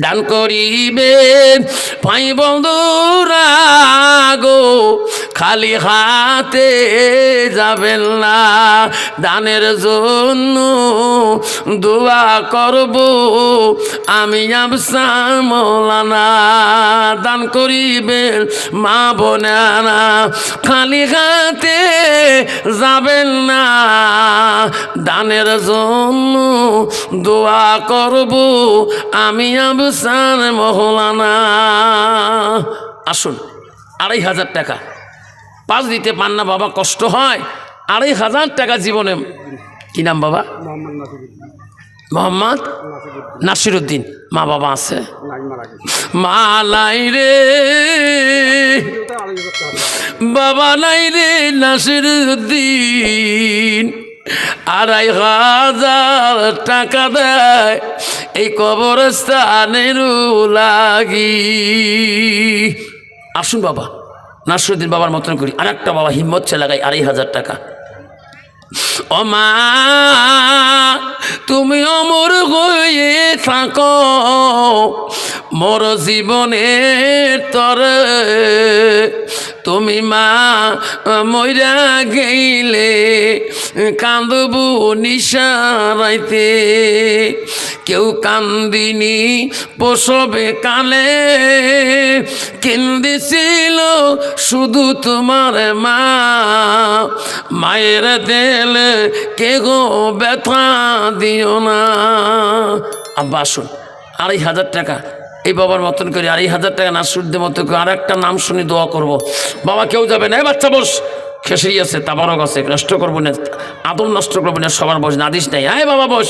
দান করিবে। বন্ধুরা গো, খালি হাতে যাবেন না। দানের জন্য দোয়া করব। আমি আবসা দান করিবেন মা বোনেরা। খালি হাতে যাবেন না। দানের জন্য দোয়া করব। আমি মহলানা। আসুন আড়াই হাজার টাকা। পাঁচ দিতে পান না বাবা কষ্ট হয়। আড়াই হাজার টাকা জীবনে। কি নাম বাবা? মোহাম্মদ নাসিরুদ্দিন। মা বাবা আছে। মা মালাই রে। বাবা নাই রে নাসিরুদ্দিন। আড়াই হাজার টাকা দেয়। এই কবরস্থানের লাগি আসুন বাবা, নাসরুদ্দিন বাবার মতন করি। আর একটা বাবা, হিম্মত লাগাই আড়াই হাজার টাকা। ও মা তুমি অমর হয়ে থাকো। মোর জীবনের তরে তুমি মা, মইরা গেইলে কান্দবু নিশারাইতে। কেউ কান্দিনি পোষবে কালে, কেন্দিছিল শুধু তোমার মা। মায়ের দেলে কে গো ব্যথা দিও না? আব্বা, আসুন। আড়াই হাজার টাকা। এই বাবার মতন করে আড়াই হাজার টাকা না নাসরুদ্দের মতো করে আর একটা নাম শুনি দোয়া করব। বাবা, কেউ যাবে না? বাচ্চা বস। খেসেই আছে, তাবারক আছে নষ্ট করব না, আদম নষ্ট করব না, সবার বস না দিস নাই। আয় বাবা, বস।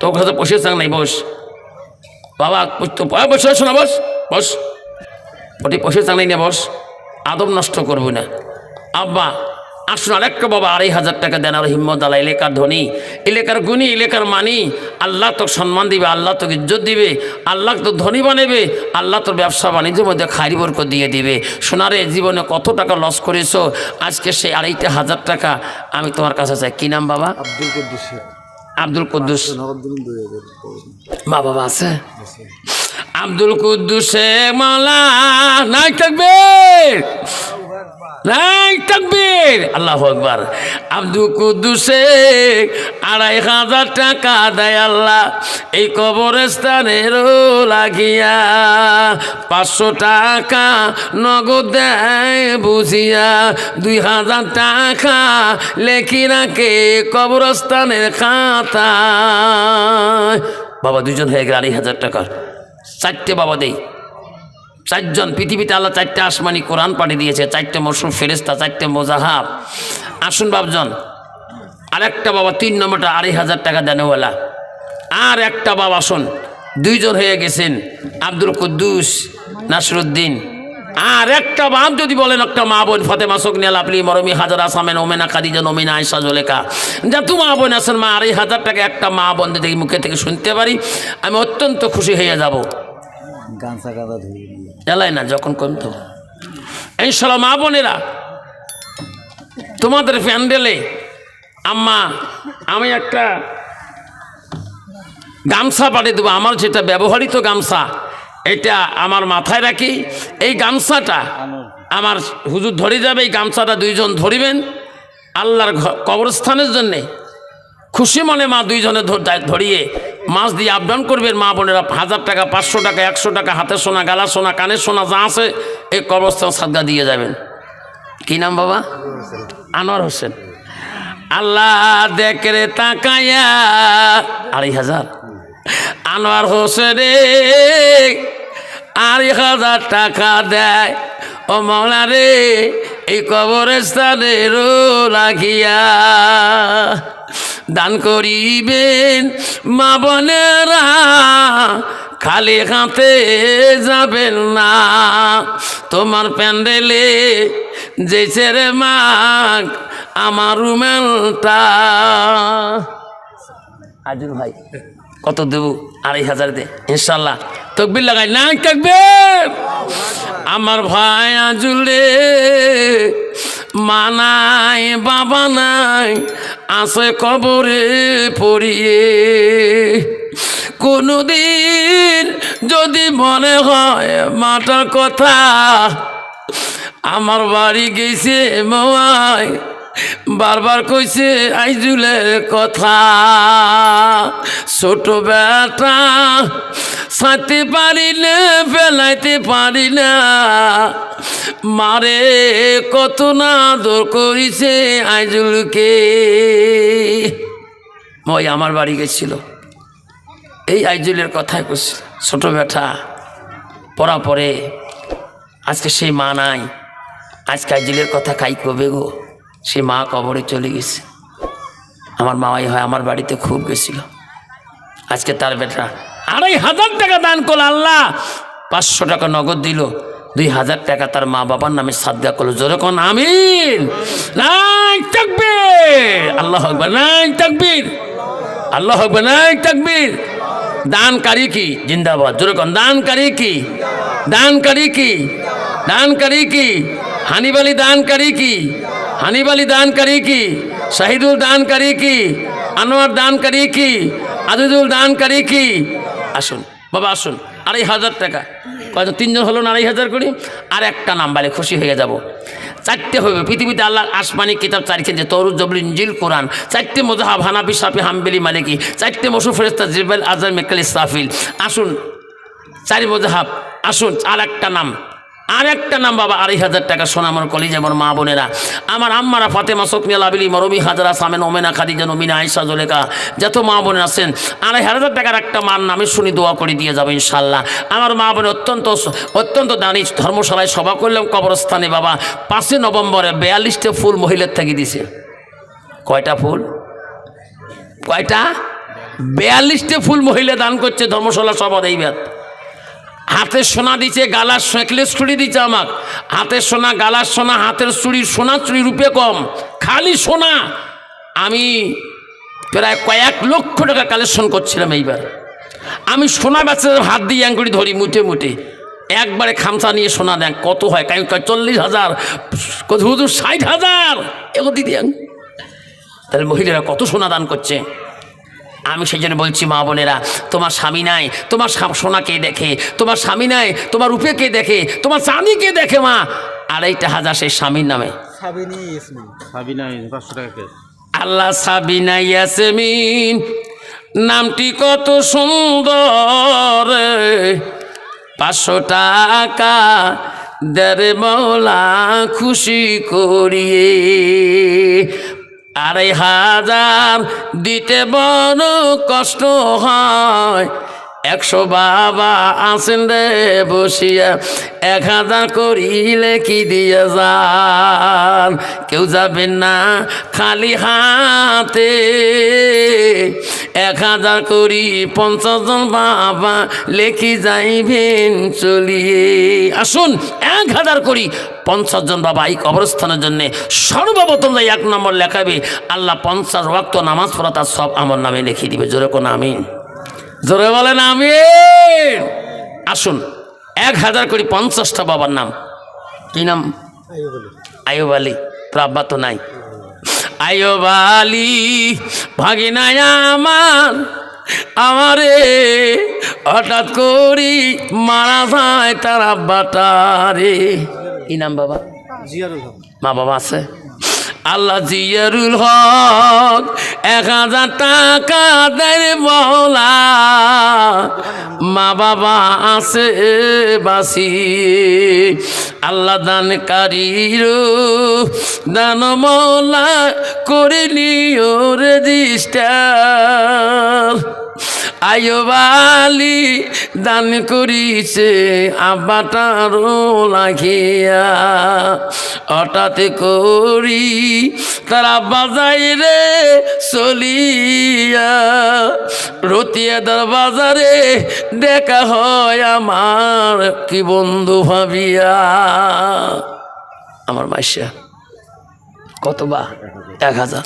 তোর কাছে বসে চাং নাই, বস। বাবা তো বসে শোনা, বস বস। ওটি বসে চাং নাই না, বস। আদম নষ্ট করব না। আব্বা আসুন আরেকটা বাবা আড়াই হাজার টাকা দেন আর হিম্মত আলা এলাকার ধনী এলাকার গুণী এলাকার মানি। আল্লাহ তোকে সম্মান দিবে আল্লাহ তোকে ইজ্জত দিবে আল্লাহ তো ধনী বানাবে আল্লাহ তোর ব্যবসা বাণিজ্যের মধ্যে খারি বরক দিয়ে দিবে। সোনারে জীবনে কত টাকা লস করেছ? আজকে সেই আড়াইটা হাজার টাকা আমি তোমার কাছে চাই। কী নাম বাবা? আব্দুল কুদ্দুস। আব্দুল কুদ্দুস। মা বাবা আছে। আব্দুল কুদ্দুসে মালা নাই থাকবে নাই তাকবীর। আল্লাহ আকবার। আব্দুল কুদ্দুসে আড়াই হাজার টাকা দেয় আল্লাহ। এই কবরস্থানের লাগিয়া পাঁচশো টাকা নগদ দেয় বুঝিয়া দুই হাজার টাকা লেখি রাখে কবরস্থানের খাতা বাবা দুজন হয়ে গেল আড়াই হাজার টাকার। চারটে বাবা দেই। চারজন, পৃথিবীতে আল্লাহ চারটে আসমানি কোরআন পাঠিয়ে দিয়েছে, চারটে মরসুম ফেরেস্তা চারটে মোজাহাব। আসুন বাবজন আরেকটা বাবা তিন নম্বরটা আড়াই হাজার টাকা দেনওয়ালা আর একটা বাবা, আসুন, দুইজন হয়ে গেছেন, আব্দুল কুদ্দুস নাসরুদ্দিন। আর একটা বাপ যদি বলেন একটা মা বোন ফতেমা সকনিয়াল আপনি মরমি হাজার আসামেন ওমেনা কাদিজা নমিনা আয়সা জলেকা যত মা বোন আছেন মা আড়াই হাজার টাকা একটা মা বোন দেখি মুখে থেকে শুনতে পারি আমি অত্যন্ত খুশি হয়ে যাব। এলাই না যখন কমতো ইনশাল্লাহ মা বোনেরা তোমাদের প্যান্ডেলে আম্মা আমি একটা গামছা পাঠিয়ে দেবো আমার যেটা ব্যবহৃত গামছা। এটা আমার মাথায় রাখি, এই গামছাটা আমার হুজুর ধরে যাবে, এই গামছাটা দুইজন ধরিবেন, আল্লাহর কবরস্থানের জন্যে। খুশি মনে মা দুইজনে ধরিয়ে মাছ দিয়ে আপডাউন করবেন, মা বোনেরা হাজার টাকা, পাঁচশো টাকা, একশো টাকা, হাতের সোনা গালা সোনা, কানের সোনা, যা আছে, এই কবরস্থান সাদগা দিয়ে যাবেন। কি নাম বাবা? আনোয়ার হোসেন। আল্লাহ দেখরে তাকায়া, আড়াই হাজার। আনোয়ার হোসেনে আড়াই হাজার টাকা দেয়। ও মৌলা রে এই কবরস্থানের লাগিয়া দান করিবেন মা বোনেরা। খালি হাতে যাবেন না। তোমার প্যান্ডেলে যে ছেড়ে মাগ, আমার রুমেলটা। আজুর ভাই কত দেবো? আড়াই হাজার দে, ইনশাল্লাহ। তকবির লাগাই, না থাকবে আমার ভাই আজুলে মা নাই বাবা নাই, আছে কবরে পড়িয়ে। কোনদিন যদি মনে হয় মাটার কথা, আমার বাড়ি গেছে মোয়াই বারবার কইছে আইজুলের কথা। ছোট বেটা সাথে পারি না, ফেলাইতে পারি না। মারে কত না দর করিছে আইজুলকে। মই আমার বাড়ি গেছিল। এই আইজুলের কথাই কইছিল ছোট বেটা, পড়া পরে আজকে সেই মা নাই। আজকে আইজুলের কথা কাই কবে গো? সে মা কবরে চলে গেছে। আমার মামাই হয় আমার বাড়িতে খুব গেছিল। আজকে তার বেটা আড়াই হাজার টাকা দান করল আল্লাহ। পাঁচশো টাকা নগদ দিল। দুই হাজার টাকা তার মা বাবার নামে সাদগা করল। যেরকম আমিন? নাই তাকবীর। আল্লাহ আকবার, নাই তাকবীর। আল্লাহ আকবার, নাই তাকবীর। দানকারী কি? জিন্দাবাদ। যেরকম দানকারী কি? দানকারী কি? দানকারী কি? হানিবালি দানকারী কি? হানিবালি দানকারী কি, শাহিদুল দানকারী কি, আনোয়ার দান দানকারী কি, আজিজুল দানকারী কি? আসুন, বাবা আসুন, আড়াই হাজার টাকা। কত তিনজন হলো না আড়াই হাজার করি? আর একটা নাম নাম্বারে খুশি হয়ে যাব। চারটে হবে পৃথিবীতে আল্লাহ আসমানি কিতাব চারিখেন তরুজ জবল ইঞ্জিল, কোরআন। চারটে মজাহাব হানাবি সাফি হামবেলি, মালিকি। চারটে মসু জিবেল আজর মেকাল ইসরাফিল। আসুন, চারি মজাহাব, আসুন, আর একটা নাম। আর একটা নাম বাবা, আড়াই হাজার টাকা সোনা আমার কলি যেমন মা বোনেরা। আমার আম্মারা ফাতেমা, সকমিয়া, লাবিলি, মরমি, হাজারা সামেন ওমেনা খাদিজা, নমিনা আয়সা জলেকা যত মা বোন আছেন, আড়াই হাজার টাকার একটা মার নামে শুনি দোয়া করে দিয়ে যাবে ইনশাল্লাহ আমার মা বোন অত্যন্ত অত্যন্ত দানি, ধর্মশালায় সভা করলাম কবরস্থানে বাবা, পাঁচই নভেম্বরে বিয়াল্লিশটা ফুল মহিলার থেকে দিছে। কয়টা ফুল? কয়টা? বিয়াল্লিশটা ফুল মহিলা দান করছে ধর্মশালা সভা এইবার হাতে সোনা দিছে, গালার নেকলেস চুড়ি দিচ্ছে আমাক। হাতের সোনা, গালার সোনা, হাতের চুড়ি সোনা চুড়ি রূপে কম। খালি সোনা। আমি প্রায় কয়েক লক্ষ টাকা কালেকশন করছিলাম এইবার। আমি সোনা বাচ্চাদের হাত দিয়ে অ্যাঙ্গুড়ি ধরি মুটে মুটে। একবারে খামসা নিয়ে সোনা দেন, কত হয়? কাই চল্লিশ হাজার, হুজুর ষাট হাজার। এগো দিদি তাহলে মহিলারা কত সোনা দান করছে? আমি সেই জন্য বলছি মা বোনেরা তোমার স্বামী নাই তোমার সা- সোনা কে দেখে তোমার স্বামী নাই তোমার রূপে কে দেখে তোমার চাঁদি কে দেখে মা। আড়াইটা হাজার সেই স্বামীর নামে। আল্লাহ সাবিনা ইয়াসমিন নামটি কত সুন্দর। পাঁচশো টাকা দেরে মৌলা খুশি করিয়ে আড়াই হাজার দিতে বড় কষ্ট হয়। একশো বাবা আছেন রে বসিয়া, এক হাজার করিলে কি দিয়ে যান? কেউ যাবেন না খালি হাতে। এক হাজার করি পঞ্চাশ জন বাবা লেখি যাইবেন চলিয়ে। আসুন, এক হাজার করি পঞ্চাশ জন বাবা এই কবরস্থানের জন্য সর্বপ্রথম যাই এক নম্বর লেখাবে, আল্লাহ পঞ্চাশ ওয়াক্ত নামাজ পড়া তার সব আমার নামে লিখে দিবে। জোরে কোন আমিন। জোরে বলেন আমি আসুন এক হাজার কোটি পঞ্চাশটা বাবার নাম। কি নাম? আয়ুব আলী। তোর আব্বা তো নাই। আয়ুব আলী ভাগিনায় আমার আমারে হঠাৎ করি মারা যায় তার আব্বাটা রে। কি নাম বাবা? মা বাবা আছে? আল্লাহ জিয়ারুল হক, এক হাজার টাকা দেয় বলা মা বাবা আছে বাসি, আল্লাহ দানকারীর দান মৌলা করে নিও রেজিস্টার আয়বালি দান করিছে আব্বাটারও লাগিয়া। হঠাৎ করি তারা বাজাই রে চলিয়া। রতিয়া বাজারে দেখা হয় আমার, কি বন্ধু ভাবিয়া। আমার মাইশা কত বা এক হাজার।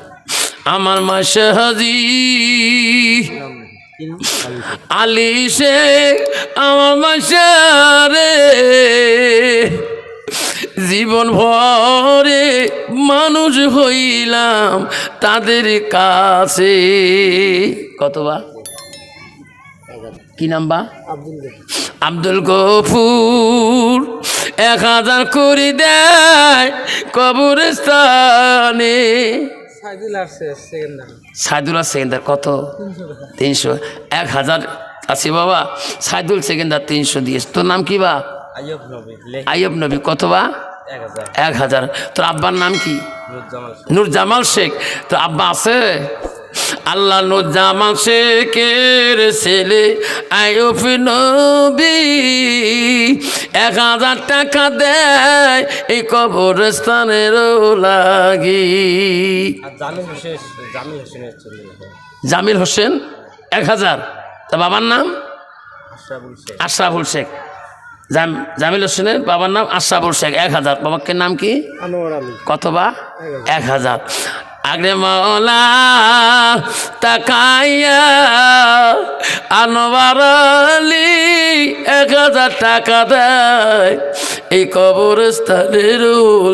আমার মাসে হাজি আলি শেখ আমার মাসারে জীবন ভরে মানুষ হইলাম তাদের কাছে। কতবা কি নাম বা? আব্দুল গফুর। আব্দুল গফুর। এক হাজার করে দেয় কবরস্থানে। সাইদুল আসছে সেকেন্ড সাইদুল্লাহ সেকেন্দার কত? তিনশো। এক হাজার। আছে বাবা সাইদুল সেকেন্দার তিনশো দিয়েছে তোর নাম কি বা? আইয়ব নবী কত বা? এক হাজার। তোর আব্বার নাম কি? নূর জামাল শেখ। তো আব্বা আছে? আল্লাহ জামাল শেখের ছেলে আয়ুফ নবী। এক হাজার টাকা দেয় এই কবরস্থানের লাগি জামিল হোসেন এক হাজার। তা বাবার নাম? আশরাফুল শেখ। জাম জামিল হোসেনের বাবার নাম আশরাফুল শেখ এক হাজার। বাবাকে নাম কি? আনোয়ার আলী। কত বা এক হাজার। আগে মৌলা তাকাইয়া আনোয়ার এক হাজার টাকা দেয়। এই কবরস্থানের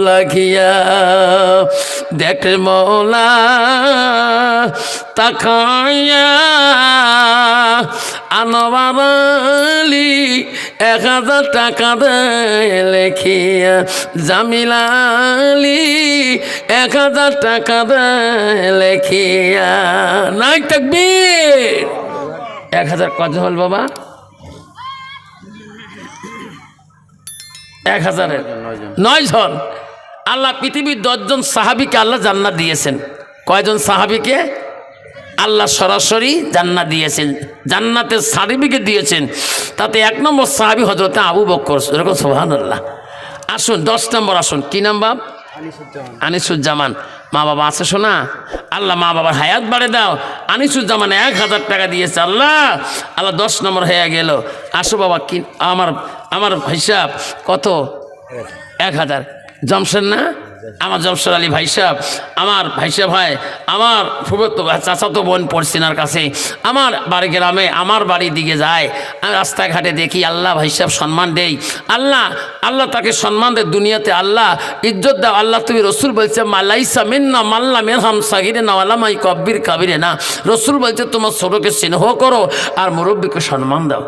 লাগিয়া দেখে মৌলা তাকাইয়া আনোয়ার আলী এক হাজার টাকা দেয় লেখিয়া। জামিলালি এক হাজার টাকা দেয় লেখিয়া। নাই থাকবি এক হাজার কত হল বাবা? এক হাজারের। নয় জন আল্লাহ পৃথিবীর দশজন সাহাবিকে আল্লাহ জান্নাত দিয়েছেন। কয়জন সাহাবিকে? আল্লাহ সরাসরি জান্নাত দিয়েছেন। জান্নাতের সার্টিফিকেট দিয়েছেন। তাতে এক নম্বর সাহাবি হজরতে আবু বক্কর এরকম সোহান আল্লাহ আসুন দশ নম্বর আসুন। কি নাম্বার? আনিসুজ্জামান। আনিসুজ্জামান। মা বাবা আছে শোনা? আল্লাহ মা বাবার হায়াত বাড়ে দাও। আনিসুজ্জামান এক হাজার টাকা দিয়েছে, আল্লাহ। আল্লাহ দশ নম্বর হয়ে গেল। আসো বাবা, কি আমার আমার হিসাব কত? এক হাজার। জমসেন না? আমার জমশেদ আলী ভাই সাহেব, আমার ভাই সাহেব হয় আমার ফুবত চাচাতো বোন পড়ছিনার কাছে, আমার বাড়ি গ্রামে, আমার বাড়ির দিকে যায়, আমি রাস্তাঘাটে দেখি আল্লাহ ভাই সাহেব সম্মান দেই। আল্লাহ আল্লাহ তাকে সম্মান দেয় দুনিয়াতে, আল্লাহ ইজ্জত দাও। আল্লাহ তুমি রসুল বলছে, মালাইসা মিন্না মাল্লা মেরহাম সাগিরে না আলামাই কব্বির কাবিরে না রসুল বলছে, তোমার ছোটকে স্নেহ করো আর মুরব্বীকে সম্মান দাও।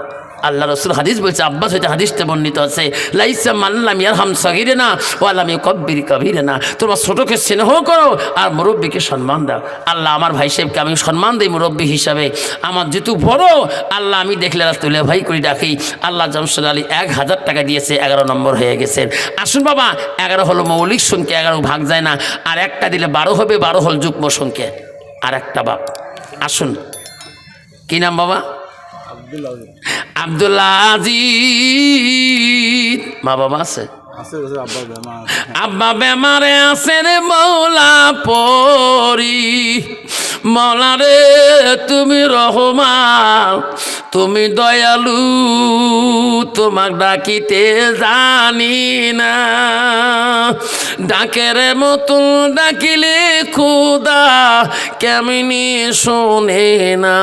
আল্লাহ রসুল হাদিস বলছে, আব্বাস হইতে হাদিসটা বর্ণিত আছে, লাইসা মাল্লাম ইয়ারহাম সাগিরে না ও আল্লাহ কব্বির কাবিরে না তোমার ছোটকে স্নেহ করো আর মুরব্বীকে সম্মান দাও। আল্লাহ আমার ভাই সাহেবকে আমি সম্মান দিই মুরব্বী হিসাবে। আমার যেহেতু বড়, আল্লাহ আমি দেখলে আর তুলে ভাই করে ডাকি। আল্লাহ জমশেদ আলী এক হাজার টাকা দিয়েছে, এগারো নম্বর হয়ে গেছেন আসুন বাবা, এগারো হলো মৌলিক সংখ্যা এগারো ভাগ যায় না। আর একটা দিলে বারো হবে, বারো হল যুগ্ম সংখ্যা আর একটা বাপ। আসুন। কি নাম বাবা? আবদুল্লাহ আজিজ। মা বাবা আছে? আব্বা বেমা আব্বা বেমারে আছে রে মৌলা পরি। মৌলা রে, তুমি রহমান, তুমি দয়ালু তোমাক ডাকিতে জানি না। ডাকের মতন ডাকিলে খুদা কেমনি শোনে না।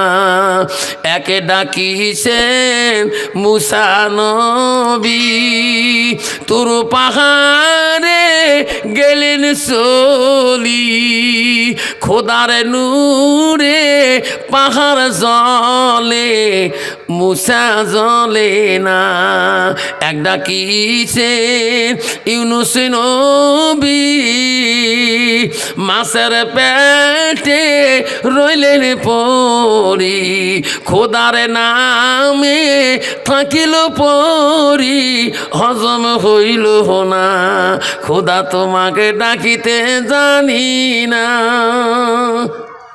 একে ডাকিছেন মুসানবী তোর পাহাড়ে গেলেন চলি খোদার নূরে পাহাড় জলে, মুসা জলে না। এক ডাকিছেন ইউনুস নবী। মাছের পেটে রইলেন পরি। খোদার নামে থাকিল পরি। হজম হইল না খোদা তোমাকে ডাকিতে জানি না।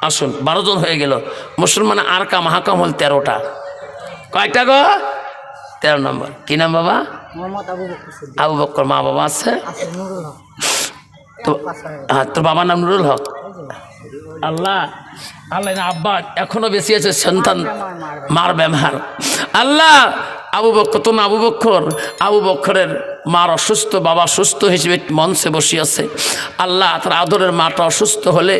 আসুন বারো জন হয়ে গেল। মুসলমান আর কা মাহাকাম হল তেরোটা। কয়টা গো? তেরো নম্বর। কি নাম বাবা? আবু বকর বক্কর মা বাবা আছে? তো হ্যাঁ তোর বাবার নাম নুরুল হক? আল্লাহ আল্লাহ না, আব্বা এখনও বেশি আছে, সন্তান মার ব্যবহার। আল্লাহ, আবু বক্কর তো আবু বক্কর, আবু বক্করের মার অসুস্থ, বাবা সুস্থ হিসেবে মঞ্চে বসে আছে আল্লাহ তার আদরের মাটা অসুস্থ হলে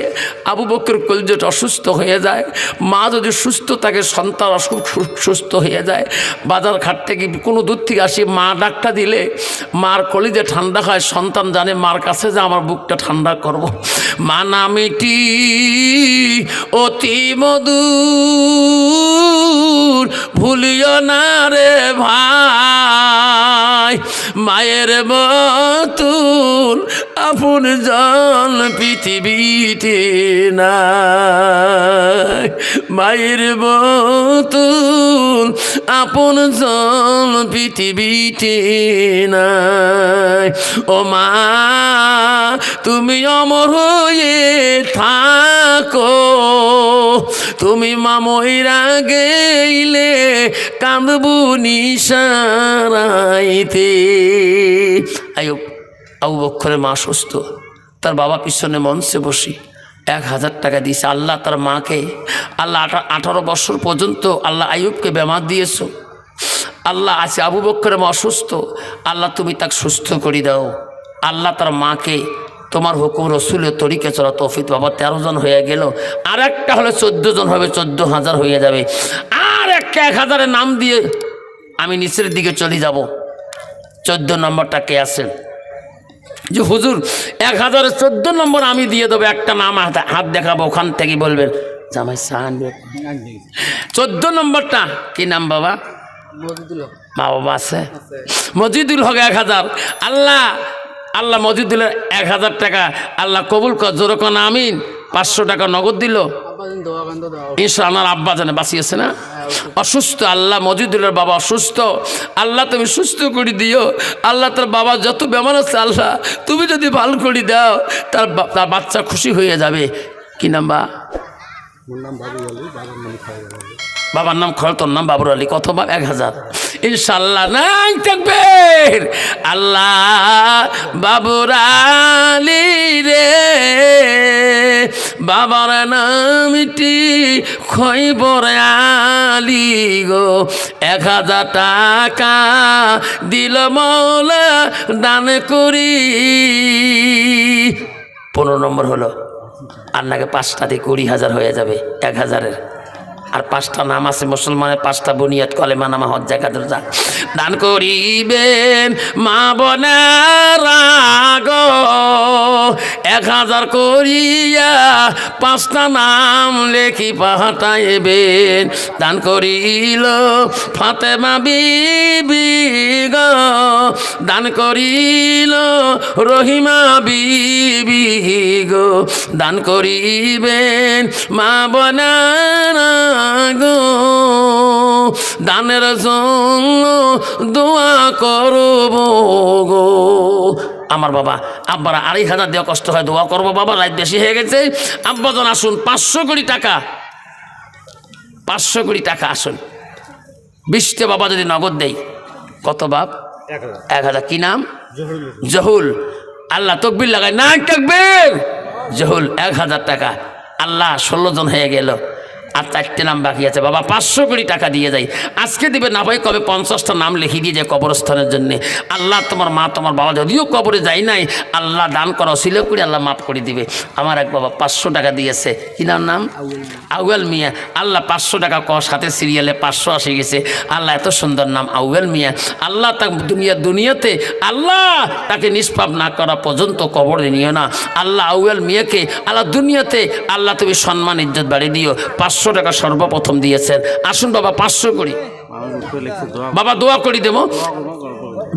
আবু বক্কর কলজেট অসুস্থ হয়ে যায়। মা যদি সুস্থ থাকে, সন্তান অসুখ সুস্থ হয়ে যায়। বাজার ঘাট থেকে কোনো দূর থেকে আসি, মা ডাকটা দিলে মার কলিজে ঠান্ডা হয় সন্তান জানে, মার কাছে যে, আমার বুকটা ঠান্ডা করব। মা নামিটি অতি মধু মতুল ভুলিও না রে ভাই। মায়ের মতুল আপন জন পৃথিবীতে নাই। মায়ের মতুল আপন জন পৃথিবীতে নাই। ও মা, তুমি অমর হয়ে থাকো তুমি মামইরা গেইলে কাঁদবু নিশারাইতে আয়ো, আবু বক্ষরের মা সুস্থ, তার বাবা পিছনে মঞ্চে বসি, এক হাজার টাকা দিয়েছে। আল্লাহ তার মাকে, আল্লাহ আঠা, আঠারো বছর পর্যন্ত আল্লাহ আয়ুবকে বেমার দিয়েছ। আল্লাহ আছে, আবু বক্করের মা অসুস্থ, আল্লাহ তুমি তাকে সুস্থ করে দাও। আল্লাহ তার মাকে তোমার হুকুম রসুলের তরিকে চলা তৌফিক বাবা তেরো জন হয়ে গেল আর একটা হলে চোদ্দ জন হবে চোদ্দ হাজার হয়ে যাবে। আর একটা এক হাজারের নাম দিয়ে আমি নিচের দিকে চলে যাব। চোদ্দ নম্বরটা কে আছেন যে হুজুর এক হাজারের চোদ্দ নম্বর আমি দিয়ে দেবো একটা নাম হাতে হাত দেখাবো ওখান থেকে বলবেন জামাই সাহান চোদ্দ নম্বরটা কি নাম বাবা? মা বাবা আছে? মজিদুল হক এক হাজার। আল্লাহ আল্লাহ মজিদুলের এক হাজার টাকা। আল্লাহ কবুল কর জোরকন আমিন। পাঁচশো টাকা নগদ দিল। ঈশ্বর আমার আব্বা জানে বাঁচিয়েছে না? অসুস্থ আল্লাহ মজিদুলের বাবা অসুস্থ। আল্লাহ তুমি সুস্থ করে দিও। আল্লাহ তার বাবা যত বেমার আছে আল্লাহ তুমি যদি ভালো করে দাও তার তার বাচ্চা খুশি হয়ে যাবে। কি নাম বা? বাবার নাম খর তোর নাম বাবুর আলী কত বা? এক হাজার। ইনশাল্লাহ নাই থাকবে আল্লাহ বাবুর আলী রে, বাবার নামটি খৈবর আলী গো? এক হাজার টাকা দিল মৌলা দান করি। পনেরো নম্বর হলো আর নাকি পাঁচটা দিয়ে কুড়ি হাজার হয়ে যাবে, এক হাজারের। আর পাঁচটা নাম আছে, মুসলমানের পাঁচটা বুনিয়াদ কলেমা নামা হজ্জা কাদের দান করিবেন মা বনারা। হাজার করিয়া পাঁচটা নাম লেখি পাঠাইবেন দান করিল ফাতেমা বিবি দান করিল রহিমা বিবি গো। দান করিবেন মা বনারা গো। দানের জন্য দোয়া করব গো। আমার বাবা আব্বারা আড়াই হাজার দেওয়া কষ্ট হয় দোয়া করব বাবা রাত বেশি হয়ে গেছে। আব্বাজন আসুন পাঁচশো কোটি টাকা। পাঁচশো কোটি টাকা আসুন। বিশটা বাবা যদি নগদ দেই কত বাপ? এক হাজার। এক কি নাম? জহুল আল্লাহ তকবির লাগায় না তকবির। জহুল এক হাজার টাকা। আল্লাহ ষোলো জন হয়ে গেল। আর চারটে নাম বাকি আছে। বাবা, পাঁচশো কোটি টাকা দিয়ে যাই। আজকে দিবে না ভাই, কবে পঞ্চাশটা নাম লিখিয়ে দিয়ে যায় কবরস্থানের জন্য। আল্লাহ তোমার মা, তোমার বাবা যদিও কবরে যাই নাই, আল্লাহ দান করো ছিল করে আল্লাহ মাফ করে দিবে। আমার এক বাবা পাঁচশো টাকা দিয়েছে। কি নাম আউয়াল মিয়া। আল্লাহ পাঁচশো টাকা ক সাথে সিরিয়ালে পাঁচশো আসে গেছে। আল্লাহ এত সুন্দর নাম, আউয়াল মিয়া। আল্লাহ তাক দুনিয়া, দুনিয়াতে আল্লাহ তাকে নিষ্পাপ না করা পর্যন্ত কবরে নিও না। আল্লাহ আউয়াল মিয়াকে, আল্লাহ দুনিয়াতে আল্লাহ তুমি সম্মান, ইজ্জত বাড়ি দিও। পাঁচশো টাকা সর্বপ্রথম দিয়েছেন। আসুন বাবা, পাঁচশো করি। বাবা, দোয়া করি দেবো।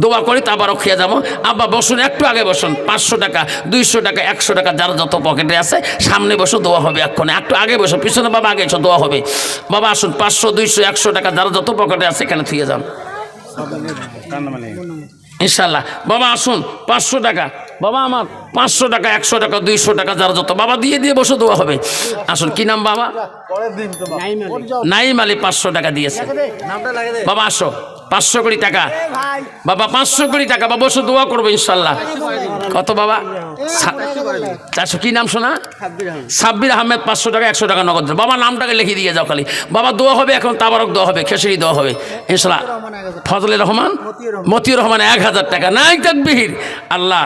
দোয়া করি তা খেয়ে যাব। আব্বা, বসুন, একটু আগে বসুন। পাঁচশো টাকা, দুইশো টাকা, একশো টাকা, যার যত পকেটে আছে, সামনে বসো, দোয়া হবে এক্ষণে। একটু আগে বসো, পিছনে বাবা, আগে এসো, দোয়া হবে। বাবা, আসুন, পাঁচশো, দুইশো, একশো টাকা, যার যত পকেটে আছে, এখানে থুয়ে যান। ইনশাল্লাহ বাবা, আসুন, পাঁচশো টাকা। বাবা আমার পাঁচশো টাকা একশো টাকা দুইশো টাকা যারা যত বাবা দিয়ে দিয়ে বসে দেওয়া হবে। আসুন কি নাম বাবা? নাইম আলী। পাঁচশো টাকা দিয়েছে। বাবা আসো। পাঁচশো কোটি টাকা। বাবা পাঁচশো কোটি টাকা। বাবা বসে দোয়া করব ইনশাল্লাহ। কত বাবা? চারশো কি নাম শোনা? সাব্বির আহমেদ। পাঁচশো টাকা একশো টাকা নগদ। বাবা নামটাকে লিখে দিয়ে যাও খালি। বাবা দোয়া হবে এখন তাবারক দোয়া হবে খেসরি দোয়া হবে ইনশাল্লাহ। ফজলে রহমান? মতিউর রহমান। এক হাজার টাকা। নাই তাকবীর। আল্লাহ।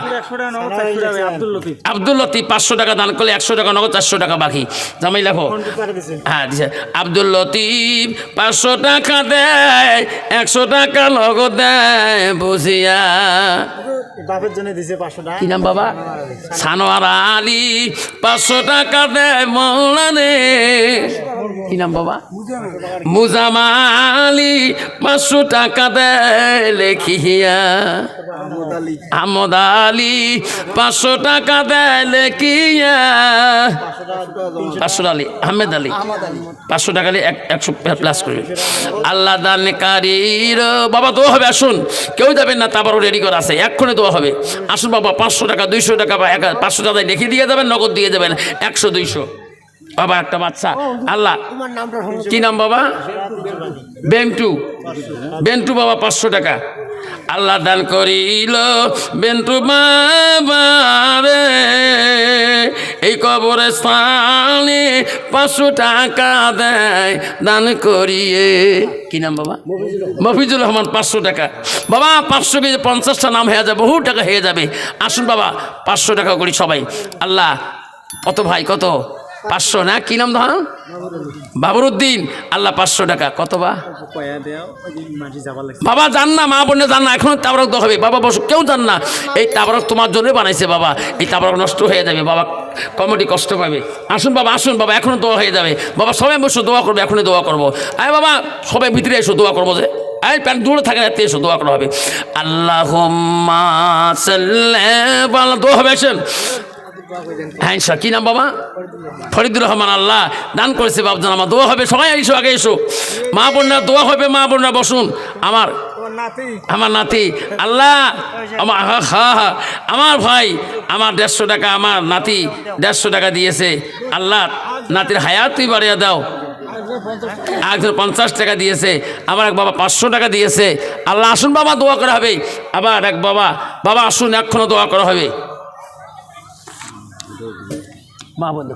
আব্দুল লতিফ। পাঁচশো টাকা দান করলে একশো টাকা নগদ চারশো টাকা বাকি। জামাই লেখো। হ্যাঁ দিছে। আব্দুল লতিফ পাঁচশো টাকা দেয় একশো টাকা নগদ দেয় বুঝিয়া। বাপের জন্য দিছে পাঁচশো টাকা। কি নাম বাবা? সানোয়ার আলী পাঁচশো টাকা দেয় মৌলানে। কি নাম বাবা? মুজামালি পাঁচশো টাকা দেয় লেখিয়া। আহমদ আলী। পাঁচশো টাকা দেয় লেখিয়া পাঁচশো আলী, আহমেদ আলী। পাঁচশো টাকা একশো প্লাস করবে আল্লাহ দান কারির বাবা দোয়া হবে, আসুন। কেউ যাবেন না তারপরও রেডি করা আছে। এক্ষণে দোয়া হবে। আসুন বাবা, পাঁচশো টাকা, দুইশো টাকা বা পাঁচশো টাকা লিখে দিয়ে যাবেন, নগদ দিয়ে যাবেন। একশো, দুইশো। বাবা, একটা বাচ্চা। আল্লাহ, কি নাম বাবা? বেন্টু। বেন্টু বাবা, পাঁচশো টাকা। আল্লাহ দান করিল, বেন্টু বাবা রে এই কবরে স্থানে পাঁচশো টাকা দেয়, দান করিয়ে। কি নাম বাবা? মফিজুর রহমান, পাঁচশো টাকা। বাবা, পাঁচশো কেজি পঞ্চাশটা নাম হয়ে যাবে, বহু টাকা হয়ে যাবে। আসুন বাবা, পাঁচশো টাকা করি সবাই। আল্লাহ, কত ভাই, কত? পাঁচশো না? কি নাম ধর? বাবরুদ্দিন। আল্লাহ পাঁচশো টাকা। কত বা? বাবা, জান না, মা বোনে জান না। এখন তাবরক তো হবে। বাবা, বসো কেউ জান না। এই তাবরক তোমার জন্য বানাইছে বাবা। এই তাবরক নষ্ট হয়ে যাবে। বাবা, কমেডি কষ্ট পাবে। আসুন বাবা আসুন বাবা। এখনও দোয়া হয়ে যাবে। বাবা, সবাই বসে, দোয়া করবে। এখনই দোয়া করব। আয় বাবা, সবাই ভিতরে এসো, দোয়া করব যে। এই প্যান্ট দূরে থাকে না এসো, দোয়া করা হবে। আল্লাহ দোয়া হবে হ্যাঁ কী নাম বাবা? ফরিদুর রহমান, আল্লাহ। দান করেছে বাবজান আমার দোয়া হবে। সবাই এসো আগে এসো মা বোনরা, দোয়া হবে, মা বোনরা, বসুন। আমার আমার নাতি। আল্লাহ, আমার। আমার ভাই, আমার দেড়শো টাকা, আমার নাতি দেড়শো টাকা দিয়েছে। আল্লাহ, নাতির হায়াত তুই বাড়িয়ে দাও। একজন পঞ্চাশ টাকা দিয়েছে। আবার এক বাবা পাঁচশো টাকা দিয়েছে। আল্লাহ, আসুন বাবা, দোয়া করা হবে। আবার এক বাবা বাবা, আসুন এক্ষণও দোয়া করা হবে। মা বোন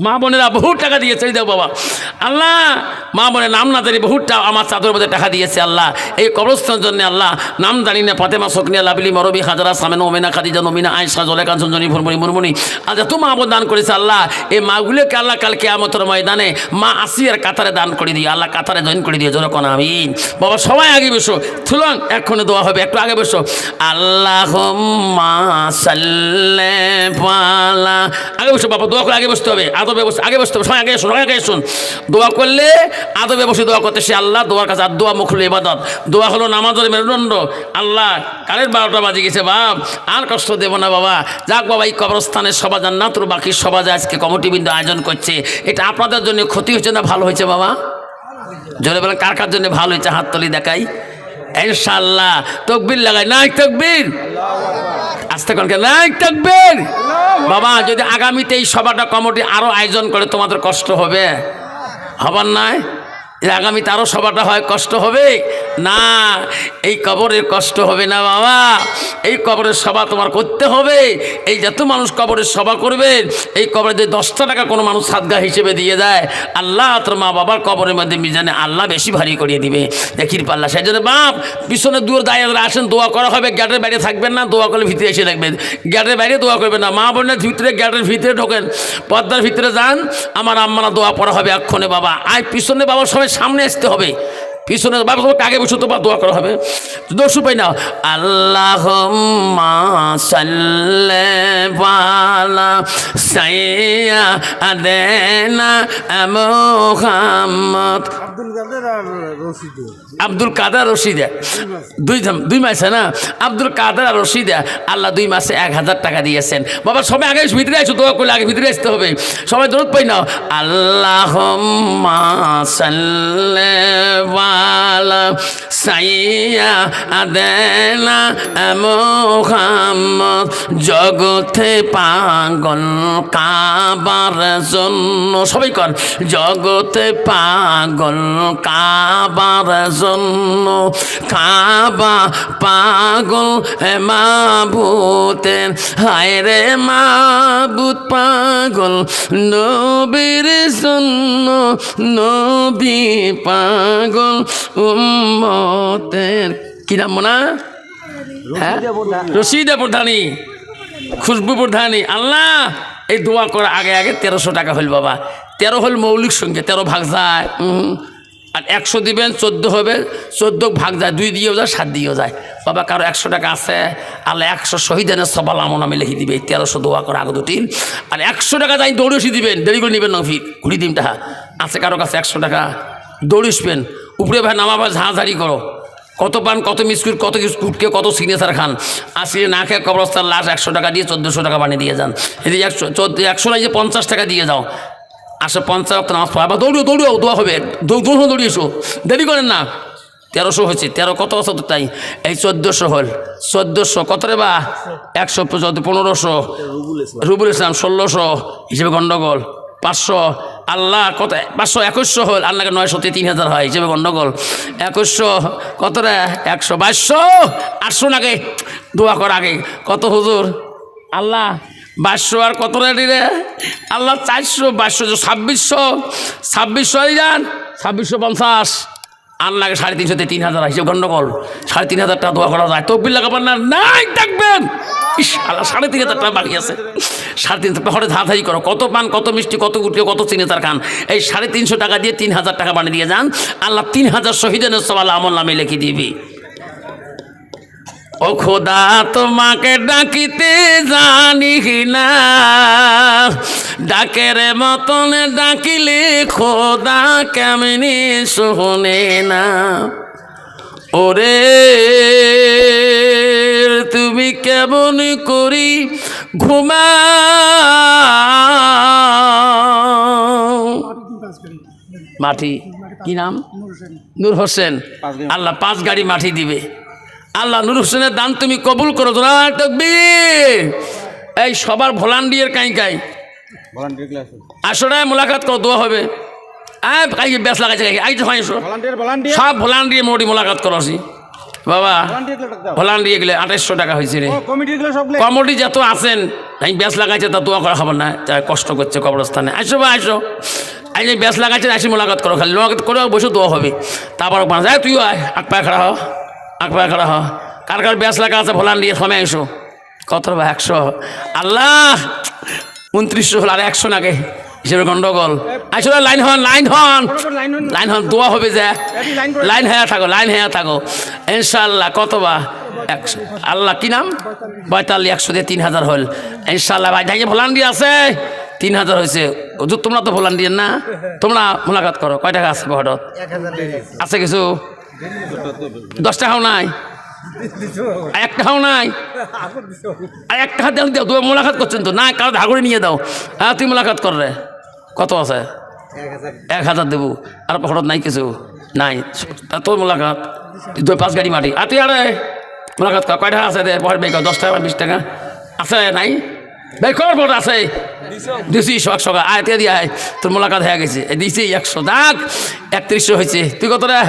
মা বোনেরা বহু টাকা দিয়েছে দাও বাবা। আল্লাহ মা বোনের নাম না জানি বহুটা আমার চাদর মধ্যে টাকা দিয়েছে আল্লাহ। এই কবরস্থানের জন্য আল্লাহ নাম জানি না, ফাতেমা, সকনিয়া, লাবিলি, মরবি, হাজারা, সামেন, ওমেনা, খাদিজা নমিনা আয়সা জলেকা ঝঞ্ঝনি ভরমরি মুরমুনি। আজ এত মা দান করেছে আল্লাহ। এই মাগুলোকে আল্লাহ কালকে আমতর ময়দানে মা আসিয়ার কাতারে দান করে দিয়ে, আল্লাহ কাতারে জয়েন করে দিয়ে যেরকম আমি বাবা, সবাই আগে বসো। থুলং এক্ষণে দেওয়া হবে, একটু আগে বসো। আল্লাহ আগে বসো বাবা, দোয়া করে আগে বসতে হবে, আদবে বসে আগে বসতে হবে। সবাই আগে এসুন আগে এসুন দোয়া করলে আদবে বসে দোয়া করতে, সে আল্লাহ দোয়ার কাছে আর দোয়া মুখল ইবাদত। দোয়া হলো নামাজের মেরুদণ্ড। আল্লাহ কালের বারোটা বাজে গেছে, বাপ। আর কষ্ট দেব না, বাবা। যাক, বাবা, এই কবরস্থানের সভা জান্নাতুর বাকি সভা আজকে কমিটিবৃন্দ আয়োজন করছে, এটা আপনাদের জন্য ক্ষতি হয়েছে না ভালো হয়েছে, বাবা? জোরে বলেন, কার কার জন্য ভালো হয়েছে? হাততলি দেখাই। ইনশাল্লাহ তকবির লাগাই। নাই তকবির। আস্তে কনকে নাই তকবির। বাবা, যদি আগামীতে এই সভাটা কমিটি আরও আয়োজন করে, তোমাদের কষ্ট হবে। হবার এর আগামীতে আরও সভাটা হয় কষ্ট হবে। না, এই কবরের কষ্ট হবে না বাবা। এই কবরের সভা তোমার করতে হবে। এই যত মানুষ কবরের সভা করবে, এই কবরে যদি দশটা টাকা কোনো মানুষ সাদগা হিসেবে দিয়ে দেয়, আল্লাহ তোর মা বাবার কবরের মধ্যে মিজানে আল্লাহ বেশি ভারী করিয়ে দিবে। দেখির পাল্লা। সেই জন্য বাপ, পিছনে দূর দাঁড়িয়ে আসেন দোয়া করা হবে। গ্যাটের বাইরে থাকবেন না, দোয়া করলে ভিতরে এসে রাখবেন গেটের বাইরে দোয়া করবেন না। মা বোনের ভিতরে গেটের ভিতরে ঢোকেন। পর্দার ভিতরে যান। আমার আম্মারা দোয়া পড়া হবে এক্ষণে বাবা। আয়, পিছনে বাবার সবাই সামনে আসতে হবে। পিছনে বাবা আগে বসে তোমার দোয়া করা হবে। দোষ পাই না। আল্লাহ পালা সাইয়া আদেনা মোহাম্মদ। আব্দুল কাদের রশিদ। দুই দুই মাসে না? আব্দুল কাদের রশিদে। আল্লাহ দুই মাসে এক হাজার টাকা দিয়েছেন। বাবা, সবাই আগে ভিতরে আসো, দোয়া করলে আগে ভিতরে আসতে হবে। সবাই দরদ পাই না আল্লাহ সাইয়া জগতে পাগল কাবার জন্য সবাই কর। জগতে পাগল কাবার জন্য, কাবা পাগল হে মাবুতের, হায় রে মাবুত পাগল নবীর জন্য, নবী পাগল উম্মতের। কি নাম না হ্যাঁ? রশিদে প্রধানী, খুশবু প্রধানী। আল্লাহ, এই দোয়া করা আগে আগে তেরোশো টাকা হল বাবা। তেরো হল মৌলিক সঙ্গে তেরো ভাগ যায়। আর একশো দিবেন, চোদ্দ হবে, চোদ্দ ভাগ যায়, দুই দিয়েও যায়, সাত দিয়েও যায়। বাবা, কারও একশো টাকা আছে, আল্লাহ একশো শহীদানের সবাল আমন আমি লিখে দিবে, তেরোশো দোয়া করে আগে দুটি আর একশো টাকা যাই দৌড়েসি দিবেন, দেরি করে নেবেন নফি ঘুরি দিন টাকা আছে কারও কাছে একশো টাকা দৌড়িসবেন উপরে ভাই নামা ভাই ঝাঁঝাড়ি করো। কত পান, কত মিসকুট কত কুটকে, কত সিগনেচার খান। আসলে না খেয়ে কবরস্থার লাশ একশো টাকা দিয়ে, চোদ্দোশো টাকা বানিয়ে দিয়ে যান। এদিকে একশো একশো যে পঞ্চাশ টাকা দিয়ে যাও। আসো পঞ্চাশ নামাজ পড়ো। আবার দৌড়িও দৌড়িও, দোয়া হবে। দৌড়ো দৌড়িয়ে দেরি করেন না। তেরোশো হয়েছে। তেরো কত তো তাই? এই চোদ্দোশো হল। চোদ্দোশো কত রে বা? একশো পনেরোশো। রুবুল ইসলাম ষোলোশো। হিসেবে গণ্ডগোল। পাঁচশো। আল্লাহ কত? পাঁচশো একুশশো হল। আল্লাহকে নয়শো তিন হাজার হয়। হিসেবে গণ্ডগোল। একুশশো কত রে? একশো বাইশশো। আটশো নাকি দোয়া কর আগে। কত হুজুর? আল্লাহ বাইশশো আর কত রেডি রে? আল্লাহ চারশো বাইশশো ছাব্বিশশো ছাব্বিশশো যান, ছাব্বিশশো পঞ্চাশ। আল্লাহকে সাড়ে তিনশোতে তিন হাজার হিসেবে গণ্ডগোল সাড়ে তিন হাজার টাকা দোয়া করা যায়। তকবির লাগাবার না নাই দেখবেন ইস, আল্লাহ সাড়ে তিন হাজার টাকা বাকি আছে। সাড়ে তিন হাজার হঠাৎ ধাধাই করো। কত পান, কত মিষ্টি, কত গুটকে কত সিনেতার খান এই সাড়ে তিনশো টাকা দিয়ে তিন হাজার টাকা বানিয়ে দিয়ে যান। আল্লাহ তিন হাজার শহীদের সবাল আমল নামে লিখে দিবি। ও খোদা তোমাকে ডাকিতে জানি না। ডাকের মতন ডাকিলে খোদা কেমনি শোনে না। ওরে তুমি কেমন করি ঘুমা মাটি কি নাম? নূর হোসেন। আল্লাহ পাঁচ গাড়ি মাটি দিবে। আল্লাহ নূর হোসেনের দান তুমি কবুল করো তকবীর। এই সবার ভলান্টিয়ার কাই কাই? আসলে মোলাকাত করো দোয়া হবে। আয় কাই বেশ লাগাইছে কাই আই তো হয় সব ভলান্টিয়ার মোটি মোলাকাত করো আসি। বাবা ক্লাস গেলে আঠাইশশো টাকা হয়েছে রে। কমোডি যত আছেন আমি ব্যাস লাগাইছে তা দোয়া করা হবে না। তারা কষ্ট করছে কবরস্থানে। আসো বা আসো। আই ব্যাস লাগাইছে আসি মোলাকাত করো খালি। মোলাকাত করে বসে দোয়া হবে। তারপর তুইও আয় আক পায়ে খাড়া হ আক পায়ে খাড়া হ কার কার ব্যাস লাগা আছে ভোলান দিয়ে সময় এসো। কত বা একশো? আল্লাহ! উনত্রিশশো হল আর একশো নাকি? হিসেবে গন্ডগোল। আসলে লাইন হন লাইন হন। লাইন হন। দোয়া হবে যে। লাইন হয়ে থাকো লাইন হয়ে থাকো। ইনশাল্লাহ কত বা একশো। আল্লাহ কি নাম? পঁয়তাল্লিশ একশো দিয়ে তিন হাজার হল। ইনশাল্লাহ ভাই ভাই ভলান্টি আছে? তিন হাজার হয়েছে। তোমরা তো ভলান্টিয়ার না? তোমরা মোলাকাত করো। কয় টাকা আছে হঠাৎ আছে কিছু? দশ টাকাও নাই। আর এক নাই। আর এক টাকা দেন দাও তুমি মোলাকাত করছেন তো। না কারও ধাগরে নিয়ে দাও। হ্যাঁ তুই মোলাকাত কর রে। কত আছে? এক হাজার এক দেবো। আর হঠাৎ নাই কিছু? নাই। তা তোর মোলাকাত। দুই পাঁচ গাড়ি মাটি। আর তুই আরে মোলাকাত কর। কয় টাকা আছে দে বের কর। দশ টাকা বিশ টাকা। আছে, নাই? বের কর পর আছে? দিছি। একশো টাকা আয় তে দিয়ে আয়। তোর মোলাকাত হয়ে গেছে। দিছি একশো দাগ একত্রিশশো হয়েছে। তুই কত রে?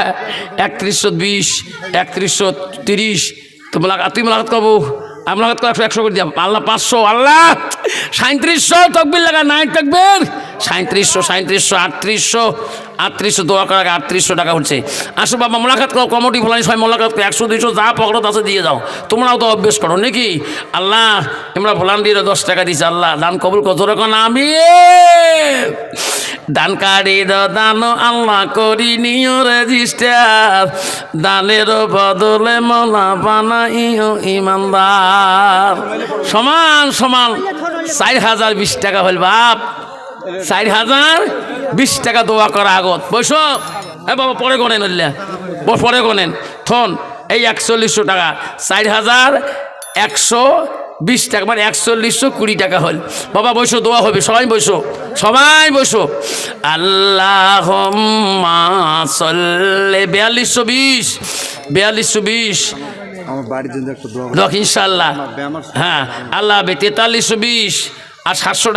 একত্রিশশো বিশ একত্রিশশো তিরিশ। তো মোলাকাত তুই মোলাকাত করব আমি মোলাকাত করে একশো একশো করে দিয়া আল্লাহ পাঁচশো, আল্লাহ! সাঁত্রিশশো তকবির লাগা, নাই তকবির? সাঁত্রিশশো সাঁত্রিশশো আটত্রিশশো আটত্রিশশো, দোয়া করা আটত্রিশশো টাকা উঠছে। আসো বাবা, মোলাকাত করো, কমিটি ফলানি সবাই মোলাকাত করো, একশো, দুইশো, যা পকড়ো আছে দিয়ে যাও। তোমরাও তো অভ্যেস করো, নাকি? আল্লাহ আমরা ভলান্টিয়ারে দশ টাকা দিছি আল্লাহ, দান কবুল কত রকম আমি দান কারি দান আল্লাহ করি, নিও রেজিস্টার দানের বদলে মোলা বানাইও ইমানদার। সমান সমান। চার হাজার বিশ টাকা হল বাপ। চার হাজার বিশ টাকা দোয়া করা আগত। বৈশ হ্যাঁ বাবা, পরে গনেন পরে গনেন থন, এই একচল্লিশশো টাকা। চার হাজার একশো বিশ টাকা মানে একচল্লিশশো কুড়ি টাকা হল। বাবা বসো দোয়া হবে সবাই বসো সবাই বসো। আল্লাহ বিয়াল্লিশশো বিশ বিয়াল্লিশশো বিশ। ইনশাল্লাহ হ্যাঁ আল্লাহ তেতাল্লিশশো বিশ আর সাতশো